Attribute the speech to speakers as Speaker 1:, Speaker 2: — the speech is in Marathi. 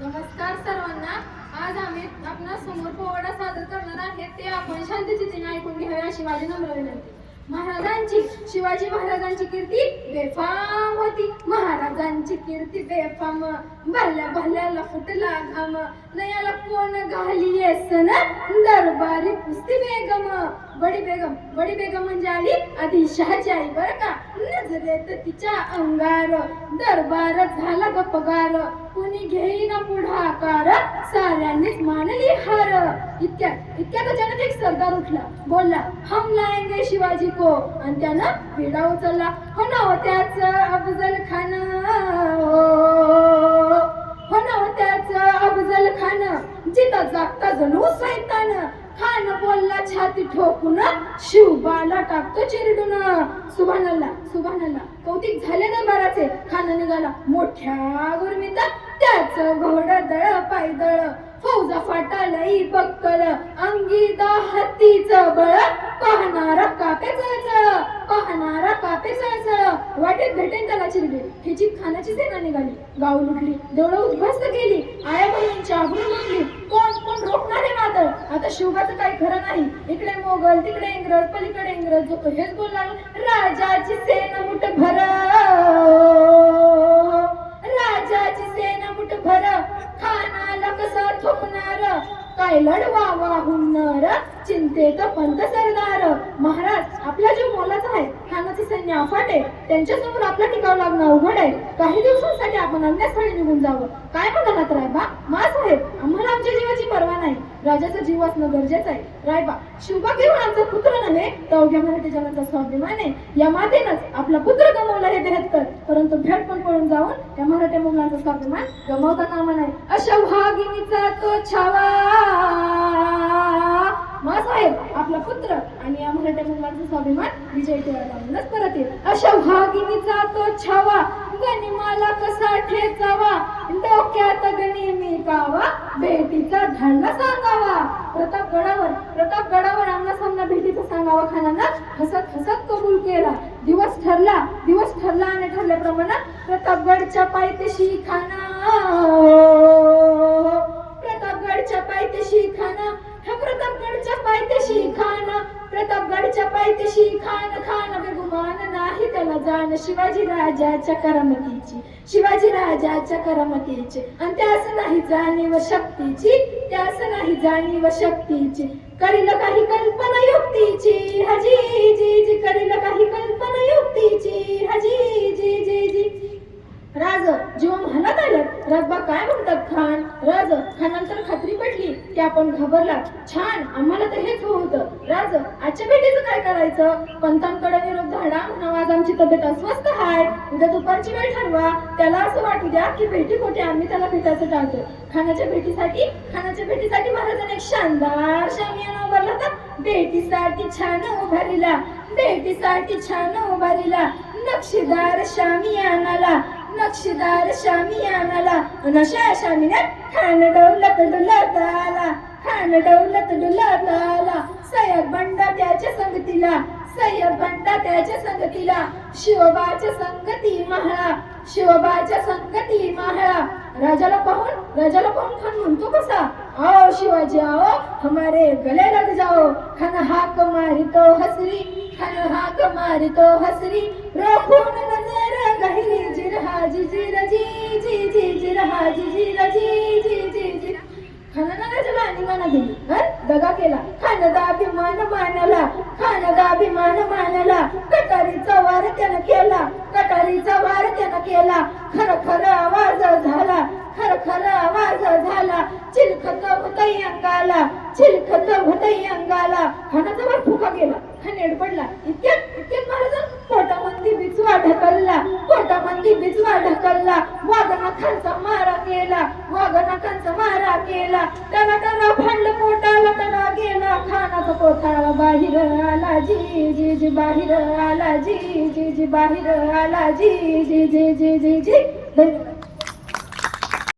Speaker 1: नमस्कार सर्वांना. आज आम्ही आपणा समोर पोवाडा सादर करणार आहे ते आपण शांतचितीने ऐकून घ्यावे अशी माझी नम्र विनंती. महाराजांची शिवाजी महाराजांची कीर्ती बेफाम होती. महाराजांची कीर्ती बेफाम. भल्या भल्याला फुटला घाम. नयाला कोण घाली येसन? दरबारी पुस्ती बेगम. बडी बेगम. बडी बेगम म्हणजे आली आदिलशहाची आई बरं का? नजरेत तिच्या अंगार. दरबार झाला पगार कुणी घेईना पुढाकार. साऱ्यांनीच मानली हार. इतक्या इतक्या अचानक एक सरदार उठला. बोलला हम लाएंगे शिवाजी को. आणि त्यानं विडा उचलला. हो ना हो त्याच अफजल खान हो ना हो त्याच अफजल खान जिथं जागता जणू सैतान. खान बोलला छाती ठोकून शिवबाला टाकतो चिरडून. सुभानल्ला सुभानल्ला कौतिक झाले दरबाराचे खान निघाला. मोठ्या गुरमीत त्याच घोड दळ पायदळ. फौजा फाटालई बक्कल. अंगी हत्तीच बळ. पाहणारा कापे चळचळ पाहणारा कापे चळचळ वाटेत भेटेन त्याला चिरडे. हिची खानाची सेना निघाली. गाव लुटली देवळं उद्ध्वस्त केली. आया बहिणींची आबरू मागली कोण कोण रोखणार आता? शिवगाचं काही खरं नाही. इकडे मोगल तिकडे इंग्रज पलीकडे इंग्रज. जो हेच बोलला राजाची सेना मुठ भर. राजाची सेना मुठ भर. खानाला कसा थोपणार काय लढवा वाहुणार चिंतेत पंत सरदार. महाराज आपला जो मोलाचा आहे खानाचे सैन्य अफाट आहे त्यांच्यासमोर आपला टिकाव लागणं अवघड आहे. काही दिवसांसाठी आपण अन्य स्थळी निघून जावं. काय म्हणालात रायबा? मा साहेब आम्हाला आमच्या जीवाची पर्वा नाही राजाचा जीव असणं गरजेचं आहे. रायबा शिवबा केवळ आमचा पुत्र नव्हे तर अवघ्या मराठी जनाचा स्वाभिमान आहे. या मातेनंच आपला पुत्र गमवला हे बेहत्तर परंतु भेट पण पळून जाऊन या मराठ्या मुलांचा स्वाभिमान गमावता कामा नाही अशा भागिनीचा तो छावा. मा साहेब आपला पुत्र आणि या मराठी मुलांचा स्वाभिमान विजय टिळा म्हणूनच परत येईल. अशा भागिनीचा तो छावा. गनिमाला कसा ठेचावा डोक्यात गणी मी पावा भेटीचा धडा सांगावा. प्रताप गडावर प्रताप गडावर आमना सामना भेटीचा सांगावा. खानानं हसत हसत कबूल केला. दिवस ठरला दिवस ठरला आणि ठरल्याप्रमाणे प्रतापगडच्या पायथ्याशी खाना प्रतापगडच्या पायथ्याशी खाना हा प्रतापगडच्या पायथ्याशी खाना प्रतापगडच्या पायथ्याशी खान खान बेगुमान नाही त्याला जाण. शिवाजी राजाच्या करमतीची शिवाजी राजाच्या करमतीची. आणि त्यास नाही जाणीव शक्तीची त्यास नाही जाणीव शक्तीची. करील काही कल्पना युक्तीची हजी जी जी. करील काही कल्पना युक्तीची हजी जी जी जी. राज जेव्हा म्हणत आलं राजबा काय म्हणतात खान? राज खानानंतर खात्री पटली की आपण घाबरला छान आम्हाला तर हेच होतं. राज आजच्या भेटीचं काय करायचं? पंतांकडे निरोप धाडा म्हणावा आज आमची तब्येत अस्वस्थ आहे उद्या दुपारची वेळ ठरवा. त्याला असं वाटू द्या की भेटी खोटी आम्ही त्याला भेटायचं टाळतो. खानाच्या भेटीसाठी खानाच्या भेटीसाठी महाराजांनी एक शानदार शामियाना उभारला तर भेटीसाठी छान उभारीला. भेटीसाठी छान उभारीला. नक्षीदार शामियानाला. नक्षीदार शामी शामियानाला नशा शामीने खान डौलत डुलत आला खान डौलत डुलत आला सय्यद बंडा त्याच्या संगतीला. सय्यद बंडा त्याच्या संगतीला. शिवबाच्या संगती महाळा. शिवबाच्या संगती महाळा. राजाला पाहून राजाला पाहून खान म्हणतो कसा? आओ शिवाजी आओ हमारे गले लग जाओ. खान हाक मारी तो हसरी. खान हाक मारी तो हसरी रोखून नजर गहिरी जिरहा जी जिर जी जी जी जिरहा जी जिर जी जी जी जी. खानानं राजाला अनिमाना दिली हं? दगा केला. खानदा अभिमान मानला. खानदा अभिमान मानला. कटारीचा वार त्यानं केला. कटारीचा वार त्यानं केला. खर खर आवाज झाला खर खर आवाज झाला. चिलखत होतई अंगाला चिलखत होतई अंगाला. खानाचा वार फुका गेला खान पडला. इतक्यात इतक्यात महाराज पोटामंदी बिचवा ढकलला पोटामंदी बिचवा ढकलला. वाघनाखांचा मारा केला वाघनाखांचा मारा केला. त्याला त्याला फाडलं पोटाला त्याला गेला. खानाचा कोथळा बाहेर आला जी जी जी बाहेर आला जी जी जी बाहेर आला जी जी जी जी जी जी. Thank you.